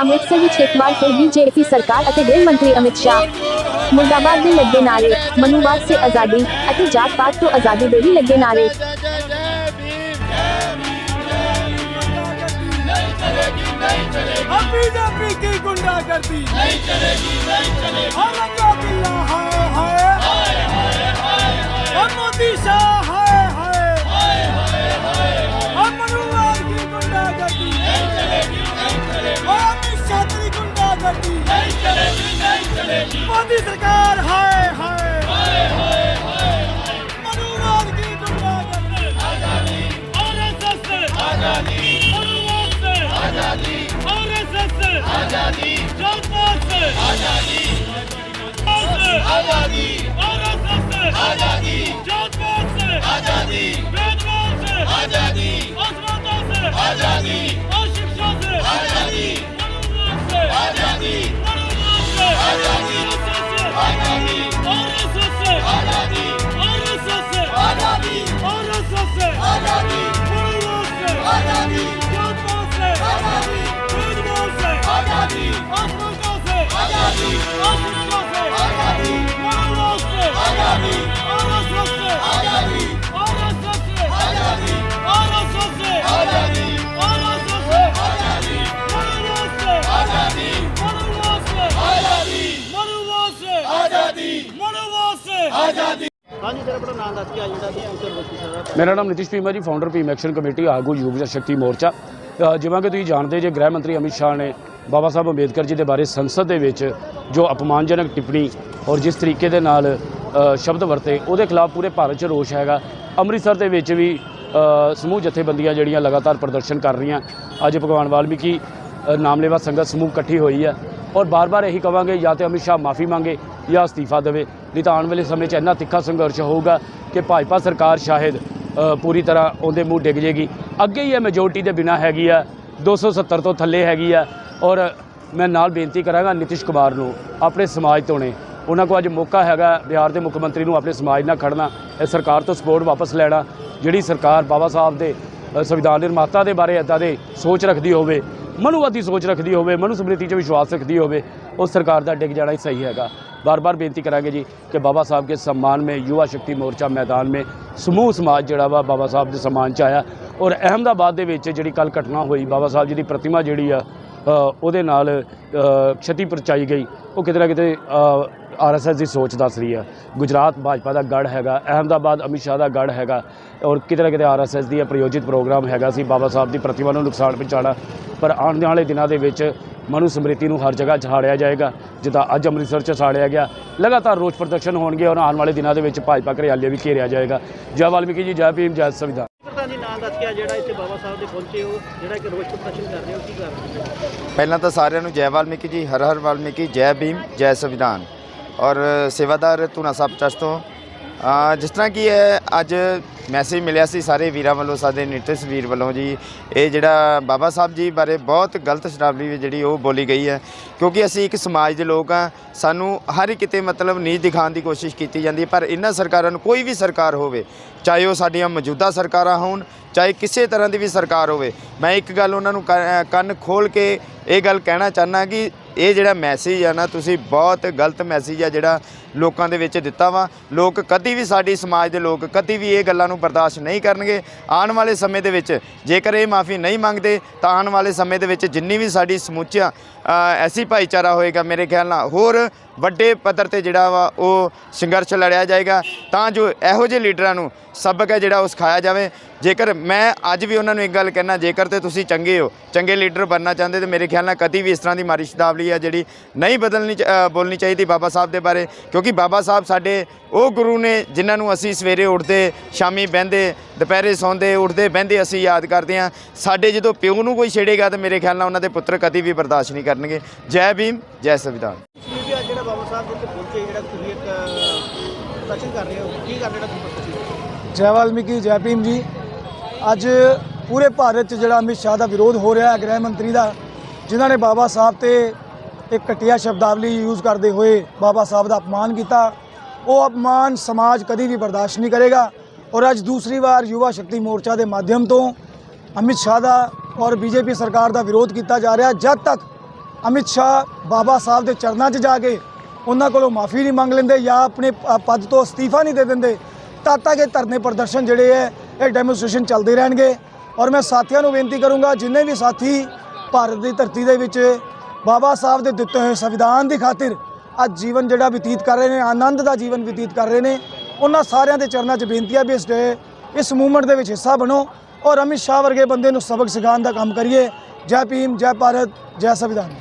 ਅੰਮ੍ਰਿਤਸਰ ਵਿੱਚ ਇੱਕ ਵਾਰ ਫਿਰ ਬੀਜੇਪੀ ਸਰਕਾਰ ਅਤੇ ਗ੍ਰਹਿ ਮੰਤਰੀ ਅਮਿਤ ਸ਼ਾਹ ਮੁਰਦਾਬਾਦ ਦੇ ਲੱਗੇ ਨਾਰੇ ਮਨੂਵਾਦ ਸੇ ਆਜ਼ਾਦੀ ਅਤੇ ਜਾਤ ਪਾਤ ਤੋਂ ਆਜ਼ਾਦੀ ਦੇ ਵੀ ਲੱਗੇ ਨਾਰੇ अब बीजेपी की गुंडागर्दी नहीं चलेगी नहीं चलेगी औरंगा बिल्ला हाय हाय और मोदी शाह ਚਲੇਗੀ ਮੋਦੀ ਸਰਕਾਰ ਹਾਏ ਹਾਏ ਹਾਏ ਹਾਏ ਹਾਏ ਮਨੂਵਾਦ ਕੀ ਗੁੰਡਾ ਕਰਨੇ ਆਜ਼ਾਦੀ ਆਰਐਸਐਸ ਆਜ਼ਾਦੀ ਮਨੂਵਾਦ ਸੇ ਆਜ਼ਾਦੀ ਆਰਐਸਐਸ ਆਜ਼ਾਦੀ ਜਨਮਤ ਸੇ ਆਜ਼ਾਦੀ ਆਜ਼ਾਦੀ ਆਰਐਸਐਸ ਆਜ਼ਾਦੀ ਜਨਮਤ ਸੇ ਆਜ਼ਾਦੀ ਬੇਦਵਾਦ ਸੇ ਆਜ਼ਾਦੀ ਉਸਮਾਨ ਸੇ ਆਜ਼ਾਦੀ ਆਸ਼ਿਕ ਸ਼ਾਹ ਸੇ ਆਜ਼ਾਦੀ ਮਨੂਵਾਦ ਸੇ ਆਜ਼ਾਦੀ Fire! ਹਾਂਜੀ ਸਰ, ਆਪਣਾ ਨਾਮ ਦੱਸ ਕੇ ਆ ਜਿਹੜਾ ਵੀ ਅੰਕਰ ਵਸੀ ਸਰ। ਮੇਰਾ ਨਾਮ ਨਿਤਿਸ਼ ਭੀਮਾ ਜੀ ਫਾਊਂਡਰ ਭੀਮ ਐਕਸ਼ਨ ਕਮੇਟੀ ਆਗੂ ਯੁਵ ਸ਼ਕਤੀ ਮੋਰਚਾ। ਜਿਵੇਂ ਕਿ ਤੁਸੀਂ ਜਾਣਦੇ ਜੇ, ਗ੍ਰਹਿ ਮੰਤਰੀ ਅਮਿਤ ਸ਼ਾਹ ਨੇ ਬਾਬਾ ਸਾਹਿਬ ਅੰਬੇਦਕਰ ਜੀ ਦੇ ਬਾਰੇ ਸੰਸਦ ਦੇ ਵਿੱਚ ਜੋ ਅਪਮਾਨਜਨਕ ਟਿੱਪਣੀ ਔਰ ਜਿਸ ਤਰੀਕੇ ਦੇ ਨਾਲ ਸ਼ਬਦ ਵਰਤੇ, ਉਹਦੇ ਖਿਲਾਫ ਪੂਰੇ ਭਾਰਤ 'ਚ ਰੋਸ਼ ਹੈਗਾ। ਅੰਮ੍ਰਿਤਸਰ ਦੇ ਵਿੱਚ ਵੀ ਸਮੂਹ ਜਥੇਬੰਦੀਆਂ ਜਿਹੜੀਆਂ ਲਗਾਤਾਰ ਪ੍ਰਦਰਸ਼ਨ ਕਰ ਰਹੀਆਂ। ਅੱਜ ਭਗਵਾਨ ਵਾਲਮੀਕੀ ਨਾਮਲੇਵਾ ਸੰਗਤ ਸਮੂਹ ਇਕੱਠੀ ਹੋਈ ਹੈ ਔਰ ਬਾਰ-ਬਾਰ ਇਹੀ ਕਵਾਂਗੇ, ਜਾਂ ਤੇ ਅਮਿਤ ਸ਼ਾਹ ਮਾਫੀ ਮੰਗੇ ਜਾਂ ਅਸਤੀਫਾ ਦੇਵੇ। ਨਹੀਂ ਤਾਂ ਆਉਣ ਵਾਲੇ ਸਮੇਂ 'ਚ ਇੰਨਾ ਤਿੱਖਾ ਸੰਘਰਸ਼ ਹੋਊਗਾ ਕਿ ਭਾਜਪਾ ਸਰਕਾਰ ਸ਼ਾਇਦ ਪੂਰੀ ਤਰ੍ਹਾਂ ਉਹਦੇ ਮੂੰਹ ਡਿੱਗ ਜੇਗੀ। ਅੱਗੇ ਹੀ ਇਹ ਮੈਜੋਰਟੀ ਦੇ ਬਿਨਾ ਹੈਗੀ ਆ 270 ਤੋਂ ਥੱਲੇ ਹੈਗੀ ਆ। ਔਰ ਮੈਂ ਨਾਲ ਬੇਨਤੀ ਕਰਾਂਗਾ ਨਿਤਿਸ਼ ਕੁਮਾਰ ਨੂੰ, ਆਪਣੇ ਸਮਾਜ ਤੋਂ ਨੇ। ਉਹਨਾਂ ਕੋਲ ਅੱਜ ਮੌਕਾ ਹੈਗਾ, ਬਿਹਾਰ ਦੇ ਮੁੱਖ ਮੰਤਰੀ ਨੂੰ ਆਪਣੇ ਸਮਾਜ ਨਾਲ ਖੜਨਾ, ਇਹ ਸਰਕਾਰ ਤੋਂ ਸਪੋਰਟ ਵਾਪਸ ਲੈਣਾ। ਜਿਹੜੀ ਸਰਕਾਰ ਬਾਬਾ ਸਾਹਿਬ ਦੇ ਸੰਵਿਧਾਨ ਨਿਰਮਾਤਾ ਦੇ ਬਾਰੇ ਇੱਦਾਂ ਦੇ ਸੋਚ ਰੱਖਦੀ ਹੋਵੇ ਮਨੁਵਾਦੀ ਸੋਚ ਰੱਖਦੀ ਹੋਵੇ ਮਨੁ ਸਮ੍ਰਿਤੀ 'ਚ ਵਿਸ਼ਵਾਸ ਰੱਖਦੀ ਹੋਵੇ, ਉਹ ਸਰਕਾਰ ਦਾ ਡਿੱਗ ਜਾਣਾ ਹੀ ਸਹੀ ਹੈਗਾ। ਬਾਰ-ਬਾਰ ਬੇਨਤੀ ਕਰਾਂਗੇ ਜੀ ਕਿ ਬਾਬਾ ਸਾਹਿਬ ਕੇ ਸਨਮਾਨ ਮੇ, ਯੁਵਾ ਸ਼ਕਤੀ ਮੋਰਚਾ ਮੈਦਾਨ ਮੇ, ਸਮੂਹ ਸਮਾਜ ਜਿਹੜਾ ਵਾ ਬਾਬਾ ਸਾਹਿਬ ਦੇ ਸਨਮਾਨ 'ਚ ਆਇਆ। ਔਰ ਅਹਿਮਦਾਬਾਦ ਦੇ ਵਿੱਚ ਜਿਹੜੀ ਕੱਲ ਘਟਨਾ ਹੋਈ, ਬਾਬਾ ਸਾਹਿਬ ਜੀ ਦੀ ਪ੍ਰਤਿਮਾ ਜਿਹੜੀ ਆ ਉਹਦੇ ਨਾਲ ਛਤੀ ਪਰਚਾਈ ਗਈ। ਉਹ ਕਿਤੇ ਨਾ ਕਿਤੇ ਆਰਐਸਐਸ ਦੀ ਸੋਚ ਦੱਸ ਰਹੀ ਆ। ਗੁਜਰਾਤ ਭਾਜਪਾ ਦਾ ਗੜ ਹੈਗਾ, ਅਹਿਮਦਾਬਾਦ ਅਮਿਤ ਸ਼ਾਹ ਦਾ ਗੜ ਹੈਗਾ, ਔਰ ਕਿਤੇ ਨਾ ਕਿਤੇ ਆਰਐਸਐਸ ਦੀ ਪ੍ਰਯੋਜਿਤ ਪ੍ਰੋਗਰਾਮ ਹੈਗਾ ਸੀ, ਬਾਬਾ ਸਾਹਿਬ ਦੀ ਪ੍ਰਤਿਮਾ ਨੂੰ ਨੁਕਸਾਨ ਪਹੁੰਚਾਉਣਾ। ਪਰ ਆਉਣ ਵਾਲੇ ਦਿਨਾਂ ਦੇ ਵਿੱਚ ਮਨੂ ਸਮ੍ਰਿਤੀ ਨੂੰ ਹਰ ਜਗ੍ਹਾ ਝਾੜਿਆ ਜਾਏਗਾ ਜਿੱਦਾਂ ਅੱਜ ਅੰਮ੍ਰਿਤਸਰ 'ਚ ਸਾੜਿਆ ਗਿਆ। ਲਗਾਤਾਰ ਰੋਸ ਪ੍ਰਦਰਸ਼ਨ ਹੋਣਗੇ ਔਰ ਆਉਣ ਵਾਲੇ ਦਿਨਾਂ ਦੇ ਵਿੱਚ ਭਾਜਪਾ ਘਰਿਆਲੇ ਵੀ ਘੇਰਿਆ ਜਾਏਗਾ। ਜੈ ਵਾਲਮੀਕੀ ਜੀ ਜੈ ਭੀਮ ਜੈ ਸੰਵਿਧਾਨ। ਪ੍ਰਧਾਨ ਜੀ ਨਾਮ ਦੱਸ ਕੇ ਆ ਜਿਹੜਾ ਇੱਥੇ ਬਾਬਾ ਸਾਹਿਬ ਦੇ ਪਹੁੰਚੇ ਹੋ ਜਿਹੜਾ ਕਿ ਰੋਸ ਪ੍ਰਦਰਸ਼ਨ ਕਰ ਰਹੇ ਹੋ ਕੀ ਕਰ ਰਹੇ ਹੋ? ਪਹਿਲਾਂ ਤਾਂ ਸਾਰਿਆਂ ਨੂੰ ਜੈ ਵਾਲਮੀਕੀ ਜੀ ਹਰ ਹਰ ਵਾਲਮੀਕੀ ਜੈ ਭੀਮ ਜੈ ਸੰਵਿਧਾਨ। ਔਰ ਸੇਵਾਦਾਰ ਧੂਨਾ ਸਾਹਿਬ ਟਰਸਟ ਤੋਂ ਜਿਸ ਤਰ੍ਹਾਂ ਕਿ ਇਹ ਅੱਜ ਮੈਸੇਜ ਮਿਲਿਆ ਸੀ ਸਾਰੇ ਵੀਰਾਂ ਵੱਲੋਂ, ਸਾਡੇ ਨਿਤਿਸ਼ ਵੀਰ ਵੱਲੋਂ ਜੀ। ਇਹ ਜਿਹੜਾ ਬਾਬਾ ਸਾਹਿਬ ਜੀ ਬਾਰੇ ਬਹੁਤ ਗਲਤ ਸ਼ਬਦਾਵਲੀ ਜਿਹੜੀ ਉਹ ਬੋਲੀ ਗਈ ਹੈ। ਕਿਉਂਕਿ ਅਸੀਂ ਇੱਕ ਸਮਾਜ ਦੇ ਲੋਕ ਆ ਸਾਨੂੰ ਹਰ ਕਿਤੇ ਮਤਲਬ ਨੀਚ ਦਿਖਾਉਣ ਦੀ ਕੋਸ਼ਿਸ਼ ਕੀਤੀ ਜਾਂਦੀ ਹੈ, ਪਰ ਇਹਨਾਂ ਸਰਕਾਰਾਂ ਨੂੰ ਕੋਈ ਵੀ ਸਰਕਾਰ ਹੋਵੇ, ਚਾਹੇ ਉਹ ਸਾਡੀਆਂ ਮੌਜੂਦਾ ਸਰਕਾਰਾਂ ਹੋਣ, ਚਾਹੇ ਕਿਸੇ ਤਰ੍ਹਾਂ ਦੀ ਵੀ ਸਰਕਾਰ ਹੋਵੇ, ਮੈਂ ਇੱਕ ਗੱਲ ਉਹਨਾਂ ਨੂੰ ਕ- ਕੰਨ ਖੋਲ ਕੇ ਇਹ ਗੱਲ ਕਹਿਣਾ ਚਾਹਨਾ ਕਿ ਇਹ ਜਿਹੜਾ ਮੈਸੇਜ ਆ ਨਾ, ਤੁਸੀਂ ਬਹੁਤ ਗਲਤ ਮੈਸੇਜ ਆ ਜਿਹੜਾ ਲੋਕਾਂ ਦੇ ਵਿੱਚ ਦਿੱਤਾ ਵਾ। ਲੋਕ ਕਦੀ ਵੀ ਸਾਡੀ ਸਮਾਜ ਦੇ ਲੋਕ ਕਦੀ ਵੀ ਇਹ ਗੱਲਾਂ ਨੂੰ ਬਰਦਾਸ਼ਤ ਨਹੀਂ ਕਰਨਗੇ। ਆਉਣ ਵਾਲੇ ਸਮੇਂ ਦੇ ਵਿੱਚ ਜੇਕਰ ਇਹ ਮਾਫੀ ਨਹੀਂ ਮੰਗਦੇ, ਤਾਂ ਆਉਣ ਵਾਲੇ ਸਮੇਂ ਦੇ ਵਿੱਚ ਜਿੰਨੀ ਵੀ ਸਾਡੀ ਸਮੁੱਚਾ ਐਸੀ ਭਾਈਚਾਰਾ ਹੋਏਗਾ ਮੇਰੇ ਖਿਆਲ ਨਾਲ। ਹੋਰ ਵੱਡੇ ਪੱਧਰ ਤੇ ਜਿਹੜਾ ਵਾ ਉਹ ਸੰਘਰਸ਼ ਲੜਿਆ ਜਾਏਗਾ, ਤਾਂ ਜੋ ਇਹੋ ਜਿਹੇ ਲੀਡਰਾਂ ਨੂੰ ਸਬਕ ਹੈ ਜਿਹੜਾ ਉਹ ਸਿਖਾਇਆ ਜਾਵੇ। ਜੇਕਰ ਮੈਂ ਅੱਜ ਵੀ ਉਹਨਾਂ ਨੂੰ ਇੱਕ ਗੱਲ ਕਹਿਣਾ, ਜੇਕਰ ਤੇ ਤੁਸੀਂ ਚੰਗੇ ਹੋ, ਚੰਗੇ ਲੀਡਰ ਬਣਨਾ ਚਾਹੁੰਦੇ ਤੇ ਮੇਰੇ ਖਿਆਲ ਨਾਲ ਕਦੀ ਵੀ ਇਸ ਤਰ੍ਹਾਂ ਦੀ ਮਾਰੀ ਸ਼ਬਦਾਵਲੀ ਆ ਜਿਹੜੀ ਨਹੀਂ ਬਦਲਣੀ ਚ- ਬੋਲਣੀ ਚਾਹੀਦੀ ਬਾਬਾ ਸਾਹਿਬ ਦੇ ਬਾਰੇ। ਕਿਉਂਕਿ ਬਾਬਾ ਸਾਹਿਬ ਸਾਡੇ, ਉਹ ਗੁਰੂ ਨੇ ਜਿਨ੍ਹਾਂ ਨੂੰ ਅਸੀਂ ਸਵੇਰੇ ਉੱਠਦੇ, ਸ਼ਾਮੀ ਬਹਿੰਦੇ, ਦੁਪਹਿਰੇ ਸੌਂਦੇ, ਉੱਠਦੇ ਬਹਿੰਦੇ ਅਸੀਂ ਯਾਦ ਕਰਦੇ ਹਾਂ। ਸਾਡੇ ਜਦੋਂ ਪਿਓ ਨੂੰ ਕੋਈ ਛੇੜੇਗਾ, ਤਾਂ ਮੇਰੇ ਖਿਆਲ ਨਾਲ ਉਹਨਾਂ ਦੇ ਪੁੱਤਰ ਕਦੀ ਵੀ ਬਰਦਾਸ਼ਤ ਨਹੀਂ ਕਰਨਗੇ। ਜੈ ਭੀਮ, ਜੈ ਸੰਵਿਧਾਨ ਤੁਸੀਂ ਵੀ ਅੱਜ ਜਿਹੜਾ ਬਾਬਾ ਸਾਹਿਬ ਦੇ ਪਹੁੰਚੇ ਜਿਹੜਾ ਤੁਸੀਂ ਇੱਕ ਪ੍ਰਦਰਸ਼ਨ ਕਰ ਰਹੇ ਹੋ, ਕੀ ਕਰ ਰਹੇ ਤੁਸੀਂ ਜੈ ਵਾਲਮੀਕੀ, ਜੈ ਭੀਮ ਜੀ। ਅੱਜ ਪੂਰੇ ਭਾਰਤ 'ਚ ਜਿਹੜਾ ਅਮਿਤ ਸ਼ਾਹ ਦਾ ਵਿਰੋਧ ਹੋ ਰਿਹਾ ਹੈ, ਗ੍ਰਹਿ ਮੰਤਰੀ ਦਾ, ਜਿਨ੍ਹਾਂ ਨੇ ਬਾਬਾ ਸਾਹਿਬ ਤੇ ਇੱਕ ਘਟੀਆ ਸ਼ਬਦਾਵਲੀ ਯੂਜ਼ ਕਰਦੇ ਹੋਏ ਬਾਬਾ ਸਾਹਿਬ ਦਾ ਅਪਮਾਨ ਕੀਤਾ। ਉਹ ਅਪਮਾਨ ਸਮਾਜ ਕਦੀ ਵੀ ਬਰਦਾਸ਼ਤ ਨਹੀਂ ਕਰੇਗਾ ਔਰ ਅੱਜ ਦੂਸਰੀ ਵਾਰ ਯੁਵਾ ਸ਼ਕਤੀ ਮੋਰਚਾ ਦੇ ਮਾਧਿਅਮ ਤੋਂ ਅਮਿਤ ਸ਼ਾਹ ਦਾ ਔਰ ਬੀਜੇਪੀ ਸਰਕਾਰ ਦਾ ਵਿਰੋਧ ਕੀਤਾ ਜਾ ਰਿਹਾ। ਜਦ ਤੱਕ ਅਮਿਤ ਸ਼ਾਹ ਬਾਬਾ ਸਾਹਿਬ ਦੇ ਚਰਨਾਂ 'ਚ ਜਾ ਕੇ ਉਹਨਾਂ ਕੋਲੋਂ ਮਾਫੀ ਨਹੀਂ ਮੰਗ ਲੈਂਦੇ ਜਾਂ ਆਪਣੇ ਪਦ ਤੋਂ ਅਸਤੀਫਾ ਨਹੀਂ ਦੇ ਦਿੰਦੇ ਤਦ ਤੱਕ ਇਹ ਧਰਨੇ ਪ੍ਰਦਰਸ਼ਨ ਜਿਹੜੇ ਹੈ, ਇਹ ਡੈਮੋਸਟ੍ਰੇਸ਼ਨ ਚੱਲਦੇ ਰਹਿਣਗੇ। ਔਰ ਮੈਂ ਸਾਥੀਆਂ ਨੂੰ ਬੇਨਤੀ ਕਰੂੰਗਾ, ਜਿੰਨੇ ਵੀ ਸਾਥੀ ਭਾਰਤ ਦੀ ਧਰਤੀ ਦੇ ਵਿੱਚ ਬਾਬਾ ਸਾਹਿਬ ਦੇ ਦਿੱਤੇ ਹੋਏ ਸੰਵਿਧਾਨ ਦੀ ਖਾਤਰ ਅੱਜ ਜੀਵਨ ਜਿਹੜਾ ਬਤੀਤ ਕਰ ਰਹੇ ਨੇ, ਆਨੰਦ ਦਾ ਜੀਵਨ ਬਤੀਤ ਕਰ ਰਹੇ ਨੇ, ਉਹਨਾਂ ਸਾਰਿਆਂ ਦੇ ਚਰਨਾਂ 'ਚ ਬੇਨਤੀ ਆ ਵੀ ਇਸ ਡੇ ਇਸ ਮੂਵਮੈਂਟ ਦੇ ਵਿੱਚ ਹਿੱਸਾ ਬਣੋ ਔਰ ਅਮਿਤ ਸ਼ਾਹ ਵਰਗੇ ਬੰਦੇ ਨੂੰ ਸਬਕ ਸਿਖਾਉਣ ਦਾ ਕੰਮ ਕਰੀਏ। ਜੈ ਭੀਮ, ਜੈ ਭਾਰਤ, ਜੈ ਸੰਵਿਧਾਨ।